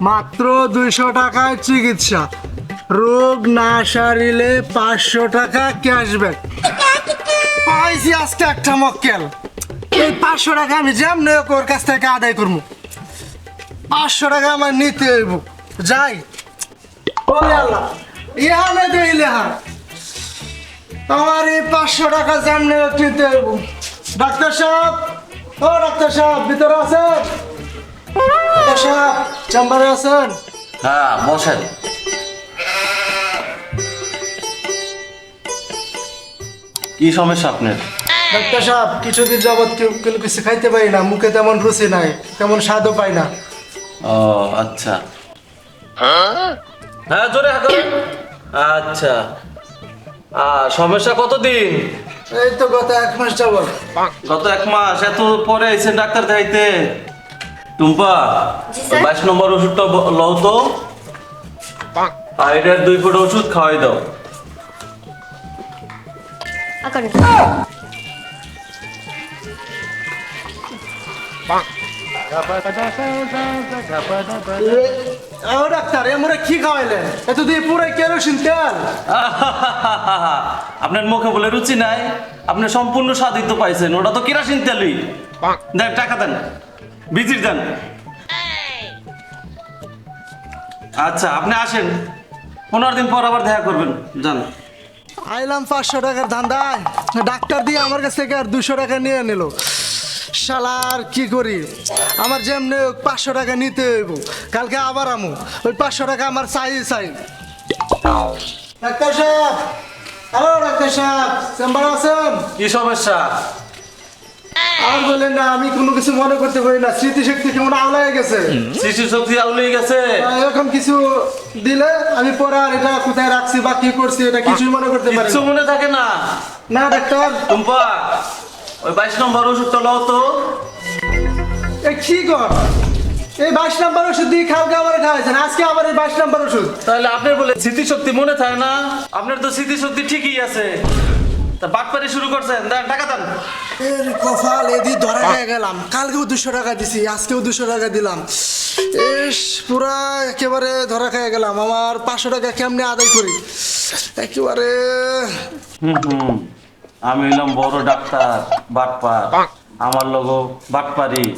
মাত্র দুইশো টাকায় চিকিৎসা। রোগ না সারিলে পাঁচশো টাকা ক্যাশব্যাক। পাইছি আজকে একটা মক্কেল। এই পাঁচশো টাকা আমি যেমনি ওর কাছ থেকে আদায় করব। পাঁচশো টাকা আমার নিতে হইব। যাই। ইহানে দেই লেহা আমার এই পাঁচশো টাকা যেমনি নিতে হইব। ডাক্তার সাহেব, ও ডাক্তার সাহেব, ভিতরে ডাক্তার সাহেব চেম্বারে আছেন? হ্যাঁ বসেন। কি সমস্যা আপনার? ডাক্তার সাহেব কিছুদিন যাবৎ কেউ কেউ কিছু খাইতে পারি না মুখে তেমন রুচি নাই তেমন স্বাদও পাই না। ও আচ্ছা। হ্যাঁ জোরে হাঁকো আচ্ছা। সমস্যা কতদিন? এই তো গত এক মাস যাবৎ। গত এক মাস এত পরে ডাক্তার দেখাইতে? টুম্পা। বাইশ নম্বর ওষুধটা লও তো। আর এটার দুই ফুট ওষুধ খাওয়াই দাও। আকারে ও ডাক্তার এমরে কি খাওয়াইলেন? এত দিয়ে পুরো কেরোসিন তেল। আপনার মুখে বলে রুচি নাই আপনি সম্পূর্ণ স্বাদিত পাইছেন ওটা তো কেরাসিন তেলই। দেন টাকা দেন ভিজিট দেন। আচ্ছা আপনি আসেন পনেরো দিন পর আবার দেখা করবেন যান। আইলাম পাঁচশো টাকার ধান্দায়। ডাক্তার দিয়ে আমার কাছ থেকে আর দুশো টাকা নিয়ে নিল। শালার কি করি? আমার যেমনি পাঁচশো টাকা নিতে হইব। কালকে আবার আমু। ওই পাঁচশো টাকা আমার চাই চাই। ডাক্তার সাহেব! হ্যালো ডাক্তার সাহেব! চেম্বারে আছেন? কি সমস্যা? আর বলেন না আমি কোনো কিছু মনে করতে পারি না। স্মৃতিশক্তি কেমন আওলায় গেছে? শিশু শক্তি আউলেই গেছে। এখন কিছু দিলে আমি পরে আর এটা কোথায় রাখছি বা কি করছি এটা কিছুই মনে করতে পারি কিচ্ছু না। মনে থাকে না। না ডাক্তার। টুম্পা ওই বাইশ নম্বর ওষুধটা লও তো। এ কি কর? এই বাইশ নাম্বার ওষুধ দিয়ে কালকে আবার খাওয়াইছেন। আজকে আবার এই বাইশ নাম্বার ওষুধ। তাহলে আপনি বলে স্মৃতিশক্তি মনে থাকে না? আপনার তো স্মৃতিশক্তি ঠিকই আছে। তা বাটপারি শুরু করছেন। দেন টাকা দেন। এর কফাল এদি ধরা খেয়ে গেলাম। কালকেও দুশো টাকা দিছি আজকেও দুশো টাকা দিলাম। এস পুরা একেবারে ধরা খেয়ে গেলাম। আমার পাঁচশো টাকা কেমনে আদায় করি? একেবারে হুম হুম। আমি হইলাম বড় ডাক্তার বাটপার। আমার লোক বাটপারি।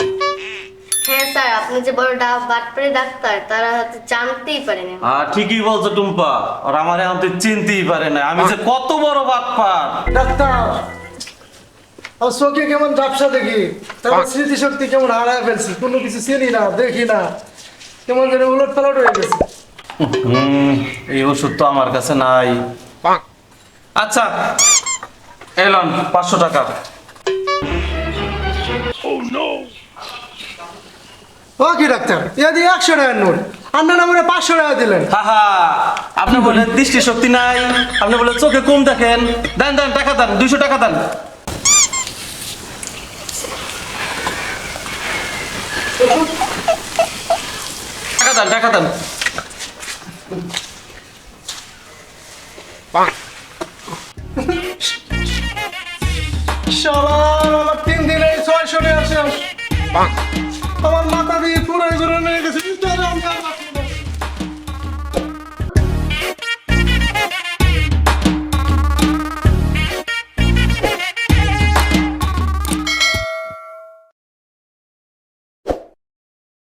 হ্যাঁ স্যার আপনি যে বড় ডা- ডাক্তার তারা হয়তো জানতেই পারেনি আর ঠিকই বলছো টুম্পা। আর আমার এখন তো চিনতেই পারে না। আমি যে কত বড় বাটপার। ডাক্তার আর চোখে কেমন ব্যবসা দেখি? তারপর স্মৃতিশক্তি কেমন হারায় ফেলছি? কোনো কিছু চিনি না দেখি না। কেমন যেন উলট পালট হয়ে গেছে। হুম এই ওষুধ তো আমার কাছে নাই। আচ্ছা এলাম পাঁচশো টাকা। ও কি ডাক্তার? ইয়া দিয়ে একশো টাকার নোট। আপনার নামে পাঁচশো টাকা দিলেন। হাহা আপনি বলেন দৃষ্টি শক্তি নাই আপনি বলেন চোখে কম দেখেন। দেন দেন টাকা দেন দুইশো টাকা দেন। টাকা দেন টাকা দেন। শালার আমার তিন দিনে ছয়শো টাকা আসে আমার মাথা